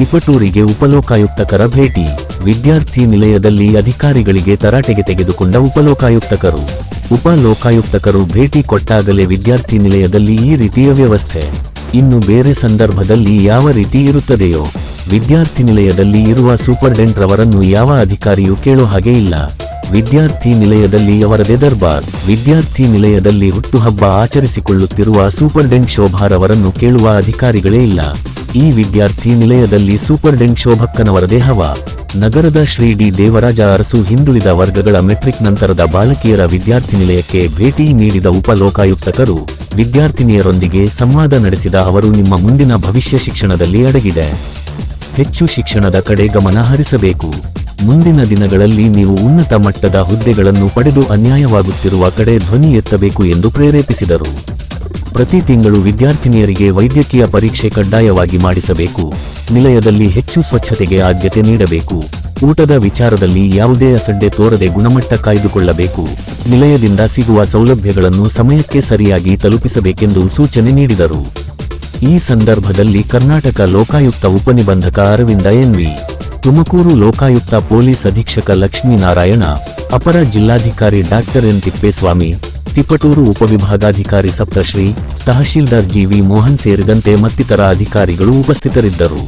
ತಿಪಟೂರಿಗೆ ಉಪಲೋಕಾಯುಕ್ತಕರ ಭೇಟಿ. ವಿದ್ಯಾರ್ಥಿ ನಿಲಯದಲ್ಲಿ ಅಧಿಕಾರಿಗಳಿಗೆ ತರಾಟೆಗೆ ತೆಗೆದುಕೊಂಡ ಉಪಲೋಕಾಯುಕ್ತಕರು. ಉಪಲೋಕಾಯುಕ್ತಕರು ಭೇಟಿ ಕೊಟ್ಟಾಗಲೇ ವಿದ್ಯಾರ್ಥಿ ನಿಲಯದಲ್ಲಿ ಈ ರೀತಿಯ ವ್ಯವಸ್ಥೆ. ಇನ್ನು ಬೇರೆ ಸಂದರ್ಭದಲ್ಲಿ ಯಾವ ರೀತಿ ಇರುತ್ತದೆಯೋ. ವಿದ್ಯಾರ್ಥಿ ನಿಲಯದಲ್ಲಿ ಇರುವ ಸೂಪರ್ಡೆಂಟ್ ರವರನ್ನು ಯಾವ ಅಧಿಕಾರಿಯೂ ಕೇಳೋ ಹಾಗೆ ಇಲ್ಲ. ವಿದ್ಯಾರ್ಥಿ ನಿಲಯದಲ್ಲಿ ಅವರದೇ ದರ್ಬಾರ್. ವಿದ್ಯಾರ್ಥಿ ನಿಲಯದಲ್ಲಿ ಹುಟ್ಟುಹಬ್ಬ ಆಚರಿಸಿಕೊಳ್ಳುತ್ತಿರುವ ಸೂಪರ್ಡೆಂಟ್ ಶೋಭಾರವರನ್ನು ಕೇಳುವ ಅಧಿಕಾರಿಗಳೇ ಇಲ್ಲ. ಈ ವಿದ್ಯಾರ್ಥಿ ನಿಲಯದಲ್ಲಿ ಸೂಪರ್ಡೆಂಟ್ ಶೋಭಕ್ಕನವರ ದೇಹವ. ನಗರದ ಶ್ರೀ ಡಿ ದೇವರಾಜ ಅರಸು ಹಿಂದುಳಿದ ವರ್ಗಗಳ ಮೆಟ್ರಿಕ್ ನಂತರದ ಬಾಲಕಿಯರ ವಿದ್ಯಾರ್ಥಿ ನಿಲಯಕ್ಕೆ ಭೇಟಿ ನೀಡಿದ ಉಪಲೋಕಾಯುಕ್ತಕರು, ವಿದ್ಯಾರ್ಥಿನಿಯರೊಂದಿಗೆ ಸಂವಾದ ನಡೆಸಿದ ಅವರು ನಿಮ್ಮ ಮುಂದಿನ ಭವಿಷ್ಯ ಶಿಕ್ಷಣದಲ್ಲಿ ಅಡಗಿದೆ. ಹೆಚ್ಚು ಶಿಕ್ಷಣದ ಕಡೆ ಗಮನ ಹರಿಸಬೇಕು. ಮುಂದಿನ ದಿನಗಳಲ್ಲಿ ನೀವು ಉನ್ನತ ಮಟ್ಟದ ಹುದ್ದೆಗಳನ್ನು ಪಡೆದು ಅನ್ಯಾಯವಾಗುತ್ತಿರುವ ಕಡೆ ಧ್ವನಿ ಎತ್ತಬೇಕು ಎಂದು ಪ್ರೇರೇಪಿಸಿದರು. ಪ್ರತಿ ತಿಂಗಳು ವಿದ್ಯಾರ್ಥಿನಿಯರಿಗೆ ವೈದ್ಯಕೀಯ ಪರೀಕ್ಷೆ ಕಡ್ಡಾಯವಾಗಿ ಮಾಡಿಸಬೇಕು. ನಿಲಯದಲ್ಲಿ ಹೆಚ್ಚು ಸ್ವಚ್ಛತೆಗೆ ಆದ್ಯತೆ ನೀಡಬೇಕು. ಊಟದ ವಿಚಾರದಲ್ಲಿ ಯಾವುದೇ ಅಸಡ್ಡೆ ತೋರದೆ ಗುಣಮಟ್ಟ ಕಾಯ್ದುಕೊಳ್ಳಬೇಕು. ನಿಲಯದಿಂದ ಸಿಗುವ ಸೌಲಭ್ಯಗಳನ್ನು ಸಮಯಕ್ಕೆ ಸರಿಯಾಗಿ ತಲುಪಿಸಬೇಕೆಂದು ಸೂಚನೆ ನೀಡಿದರು. ಈ ಸಂದರ್ಭದಲ್ಲಿ Karnataka Lokayukta ಉಪನಿಬಂಧಕ Aravinda N V Tumakuru Lokayukta police ಅಧೀಕ್ಷಕ ಲಕ್ಷ್ಮೀನಾರಾಯಣ, ಅಪರ ಜಿಲ್ಲಾಧಿಕಾರಿ ಡಾಕ್ಟರ್ ಎನ್ ತಿಪ್ಪೇಸ್ವಾಮಿ ತಿಪಟೂರು ಉಪವಿಭಾಗಾಧಿಕಾರಿ ಸಪ್ತಶ್ರೀ ತಹಶೀಲ್ದಾರ್ ಜಿವಿ ಮೋಹನ್ ಸೇರಿದಂತೆ ಮತ್ತಿತರ ಅಧಿಕಾರಿಗಳು ಉಪಸ್ಥಿತರಿದ್ದರು.